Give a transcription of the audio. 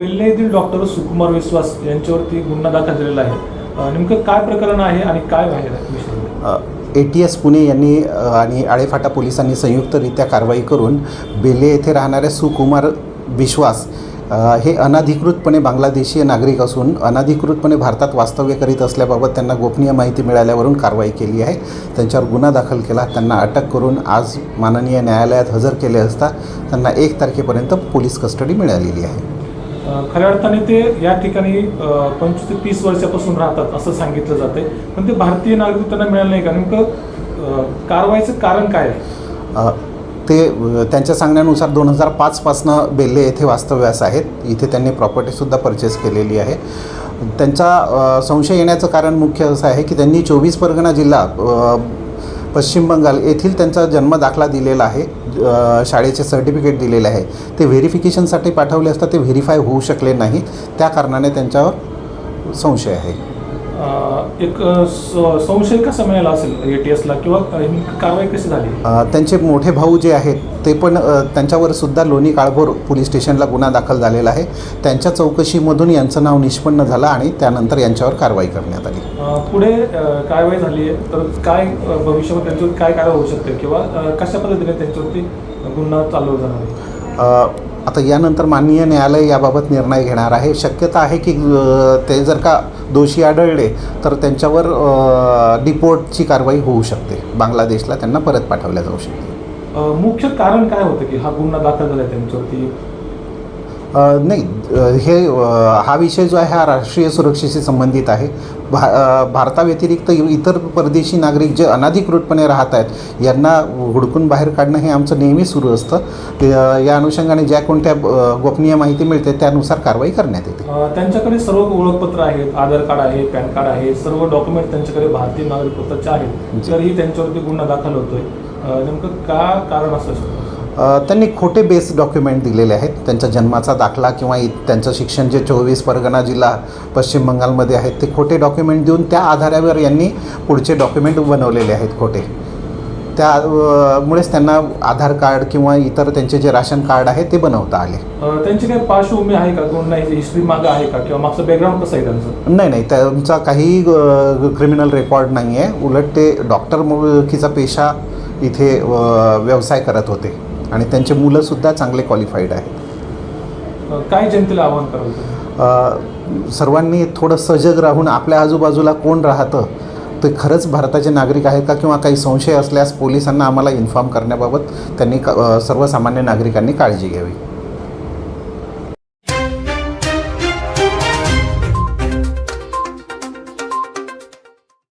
येथील डॉक्टर सुकुमार विश्वास यांच्यावरती गुन्हा दाखल झालेला आहे. नेमकं काय प्रकरण आहे आणि काय बाहेर ए टी एस पुणे यांनी आणि आळेफाटा पोलिसांनी संयुक्तरित्या कारवाई करून बेले येथे राहणारे सुकुमार विश्वास हे अनधिकृतपणे बांगलादेशीय नागरिक असून अनधिकृतपणे भारतात वास्तव्य करीत असल्याबाबत त्यांना गोपनीय माहिती मिळाल्यावरून कारवाई केली आहे. त्यांच्यावर गुन्हा दाखल केला. त्यांना अटक करून आज माननीय न्यायालयात हजर केले असता त्यांना एक तारखेपर्यंत पोलीस कस्टडी मिळालेली आहे. खऱ्या अर्थाने ते या ठिकाणी पंचवीस ते तीस वर्षापासून राहतात असं सांगितलं जाते पण ते भारतीय नागरिक त्यांना मिळालं नाही. का नेमकं कारवाईचं कारण काय आहे? ते त्यांच्या सांगण्यानुसार दोन हजार पाचपासनं बेल्ले येथे वास्तव्यास आहेत. इथे त्यांनी प्रॉपर्टीसुद्धा परचेस केलेली आहे. त्यांचा संशय येण्याचं कारण मुख्य असं आहे की त्यांनी चोवीस परगणा जिल्हा पश्चिम बंगाल येथील त्यांचा जन्म दाखला दिलेला आहे शाळेचे सर्टिफिकेट दिलेले आहे. ते व्हेरिफिकेशनसाठी पाठवले असता ते व्हेरीफाय होऊ शकले नाही त्या कारणाने त्यांच्यावर संशय आहे. एक संशय कसा मिळाला असेल ए टी एसला किंवा कारवाई कशी झाली? त्यांचे मोठे भाऊ जे आहेत ते पण त्यांच्यावर सुद्धा लोणी काळभोर पोलीस स्टेशनला गुन्हा दाखल झालेला आहे. त्यांच्या चौकशीमधून यांचं नाव निष्पन्न झालं आणि त्यानंतर यांच्यावर कारवाई करण्यात आली. पुढे कारवाई झाली तर काय अ, भविष्यामध्ये त्यांच्यावर काय कारवाई होऊ शकते? किंवा कशा पद्धतीने त्यांच्यावरती गुन्हा चालू जाणार अ, आता यानंतर माननीय न्यायालय याबाबत निर्णय घेणार आहे. शक्यता आहे की ते जर का दोषी आढळले तर त्यांच्यावर डिपोर्टची कारवाई होऊ शकते. बांगलादेशला त्यांना परत पाठवल्या जाऊ शकते. मुख्य कारण काय होतं की हा गुन्हा दाखल झाला त्यांच्यावरती? नाही हे हा विषय जो आहे हा राष्ट्रीय सुरक्षेशी संबंधित आहे. भा भारताव्यतिरिक्त इतर परदेशी नागरिक जे अनधिकृतपणे राहत आहेत यांना हुडकून बाहेर काढणं हे आमचं नेहमी सुरू असतं. ते, या अनुषंगाने ज्या कोणत्या गोपनीय माहिती मिळते त्यानुसार कारवाई करण्यात येते. त्यांच्याकडे सर्व ओळखपत्र आहेत आधार कार्ड आहे पॅन कार्ड आहे सर्व डॉक्युमेंट त्यांच्याकडे भारतीय नागरिकत्वाचे आहेत. तरीही त्यांच्यावरती गुन्हा दाखल होतोय. नेमकं का कारण असू त्यांनी खोटे बेस डॉक्युमेंट दिलेले आहेत. त्यांच्या जन्माचा दाखला किंवा त्यांचं शिक्षण जे चोवीस परगणा जिल्हा पश्चिम बंगालमध्ये आहेत ते खोटे डॉक्युमेंट देऊन त्या आधारावर यांनी पुढचे डॉक्युमेंट बनवलेले आहेत खोटे. त्या अ, मुळेच त्यांना आधार कार्ड किंवा इतर त्यांचे जे राशन कार्ड आहे ते बनवता आले. त्यांची काही पार्श्वभूमी आहे का? गुन्हा हिस्ट्री मागं आहे का? किंवा मागचं बॅकग्राऊंड कसं आहे त्यांचं? नाही नाही. त्यांचा काही क्रिमिनल रेकॉर्ड नाही आहे उलट ते डॉक्टर मुळकीचा पेशा इथे व्यवसाय करत होते. आणि त्यांचे मुलंसुद्धा चांगले क्वालिफाईड आहेत. काय जनतेला आवाहन कराल अ, सर्वांनी थोडं सजग राहून आपल्या आजूबाजूला कोण राहतं ते खरंच भारताचे नागरिक आहेत का किंवा काही संशय असल्यास पोलिसांना आम्हाला इन्फॉर्म करण्याबाबत त्यांनी सर्वसामान्य नागरिकांनी काळजी घ्यावी.